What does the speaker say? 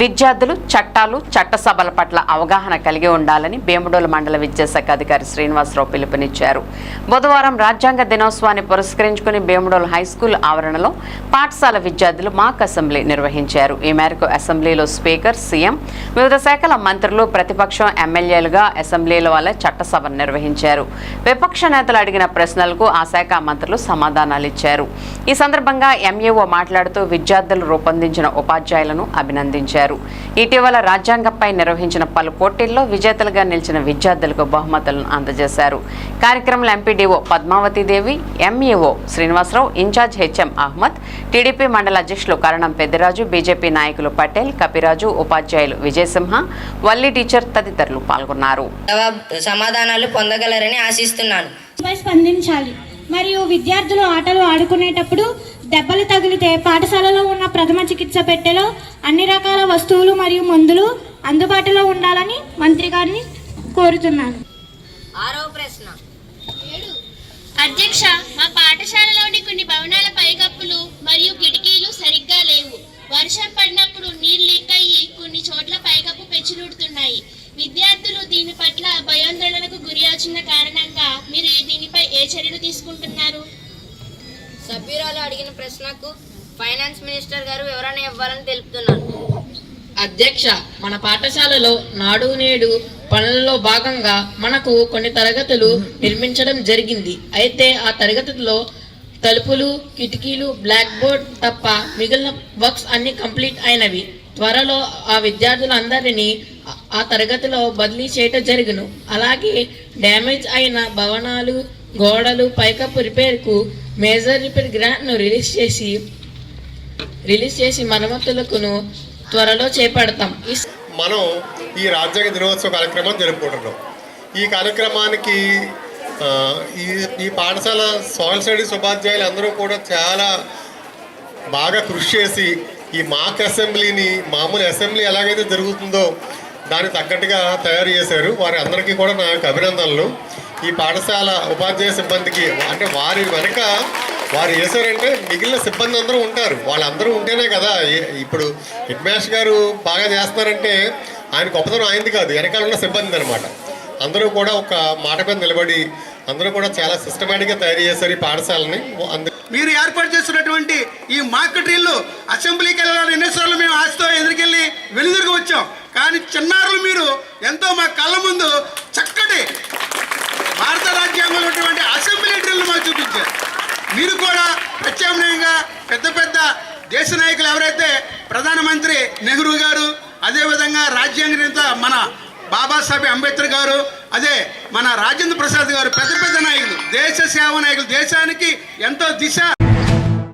విద్యార్థులు చట్టాలు చట్టసభల పట్ల అవగాహన కలిగి ఉండాలని భీమడోలు మండల విద్యాశాఖ అధికారి శ్రీనివాసరావు పిలుపునిచ్చారు. బుధవారం రాజ్యాంగ దినోత్సవాన్ని పురస్కరించుకుని భీమడోలు హైస్కూల్ ఆవరణలో పాఠశాల విద్యార్థులు మాక్ అసెంబ్లీ నిర్వహించారు. ఈ మేరకు అసెంబ్లీలో స్పీకర్ సీఎం వివిధ శాఖల మంత్రులు ప్రతిపక్షం ఎమ్మెల్యేలుగా అసెంబ్లీల వల్ల చట్టసభను నిర్వహించారు. విపక్ష నేతలు అడిగిన ప్రశ్నలకు ఆ శాఖ మంత్రులు సమాధానాలు ఇచ్చారు ఈ సందర్భంగా ఎంఏఓ మాట్లాడుతూ విద్యార్థులు రూపొందించిన ఉపాధ్యాయులను అభినందించారు. ఇటీవల రాజ్యాంగంపై నిర్వహించిన పలు పోటీల్లో విజేతలుగా నిలిచిన విద్యార్థులకు బహుమతులను అందజేశారు. కార్యక్రమంలో MPDO Padmavathidevi MEO Srinivasarao in charge HM Ahmed TDP మండల అధ్యక్షులు కరణం పెద్దిరాజు బీజేపీ నాయకులు పటేల్ కపిరాజు ఉపాధ్యాయులు విజయసింహ వల్లి టీచర్ తదితరులు పాల్గొన్నారు. సమాధానాలు పొందగలరని ఆశిస్తున్నాను. స్పందించాలి. మరియు విద్యార్థులు ఆటలు ఆడుకునేటప్పుడు దెబ్బలు తగిలితే పాఠశాలలో ఉన్న ప్రథమ చికిత్స పెట్టెలో అన్ని రకాల వస్తువులు మరియు మందులు అందుబాటులో ఉండాలని మంత్రి గారిని కోరుతున్నాను. ఆరో ప్రశ్న. అధ్యక్ష మా పాఠశాలలోని కొన్ని భవనాల పైకప్పులు మరియు కిటికీలు సరిగ్గా లేవు. వర్షం పడినప్పుడు నీళ్ళు లీక్ అయ్యి కొన్ని చోట్ల పైకప్పు పెచ్చులుడుతున్నాయి విద్యార్థులు దీని పట్ల భయాందోళనకు గురి అవుతున్న కారణంగా మీరు దీని చర్యలు తీసుకుంటున్నారు? సభ్యురాలు అడిగిన ప్రశ్నకు ఫైనాన్స్ మినిస్టర్ గారు వివరణ ఇవ్వాలని తెలుపుతున్నాను అధ్యక్ష మన పాఠశాలలో నాడు నేడు పనులలో భాగంగా మనకు కొన్ని తరగతులు నిర్మించడం జరిగింది. అయితే ఆ తరగతుల్లో తలుపులు కిటికీలు బ్లాక్ బోర్డ్ తప్ప మిగిలిన వర్క్స్ అన్ని కంప్లీట్ అయినవి. త్వరలో ఆ విద్యార్థులందరినీ ఆ తరగతిలో బదిలీ చేయటం జరుగును. అలాగే డ్యామేజ్ అయిన భవనాలు గోడలు పైకప్పు రిపేర్కు మేజర్ రిపేర్ గ్రాంట్ను రిలీజ్ చేసి రిలీజ్ చేసి మరమ్మతులకును త్వరలో చేపడతాం. మనం ఈ రాజ్యాంగ దినోత్సవ కార్యక్రమం జరుపుకుంటున్నాం. ఈ కార్యక్రమానికి ఈ ఈ పాఠశాల సోషల్ స్టడీస్ ఉపాధ్యాయులు అందరూ కూడా చాలా బాగా కృషి చేసి ఈ మాక్ అసెంబ్లీని మామూలు అసెంబ్లీ ఎలాగైతే జరుగుతుందో దానికి తగ్గట్టుగా తయారు చేశారు. వారి అందరికీ కూడా నా యొక్క అభినందనలు. ఈ పాఠశాల ఉపాధ్యాయ సిబ్బందికి అంటే వారి వెనక వారు చేశారంటే మిగిలిన సిబ్బంది అందరూ ఉంటారు. వాళ్ళందరూ ఉంటేనే కదా ఇప్పుడు హెడ్ మాస్టర్ గారు బాగా చేస్తున్నారంటే ఆయన గొప్పతనం ఆయనది కాదు. వెనకాల ఉన్న సిబ్బంది అనమాట అందరూ కూడా ఒక మాట మీద నిలబడి అందరూ కూడా చాలా సిస్టమేటిక్గా తయారు చేశారు ఈ పాఠశాలని. మీరు ఏర్పాటు చేస్తున్నటువంటి ఈ మార్కెట్రీలు అసెంబ్లీకి వెళ్ళాలని ఎన్నిసార్లు మేము ఆశతో ఎదురుకెళ్ళి వెలుదిరిగి వచ్చాం. కానీ చిన్నారులు మీరు ఎంతో మా కళ్ళ ముందు చక్కటి భారత రాజ్యాంగంలో ఉన్నటువంటి అసెంబ్లీ డ్రిల్ను మాకు చూపించారు. మీరు కూడా ప్రత్యామ్నాయంగా పెద్ద పెద్ద దేశ నాయకులు ఎవరైతే ప్రధానమంత్రి నెహ్రూ గారు అదేవిధంగా రాజ్యాంగ నేత మన బాబాసాహెబ్ అంబేద్కర్ గారు అదే మన రాజేంద్ర ప్రసాద్ గారు పెద్ద పెద్ద నాయకులు దేశ సేవ నాయకులు దేశానికి ఎంతో దిశ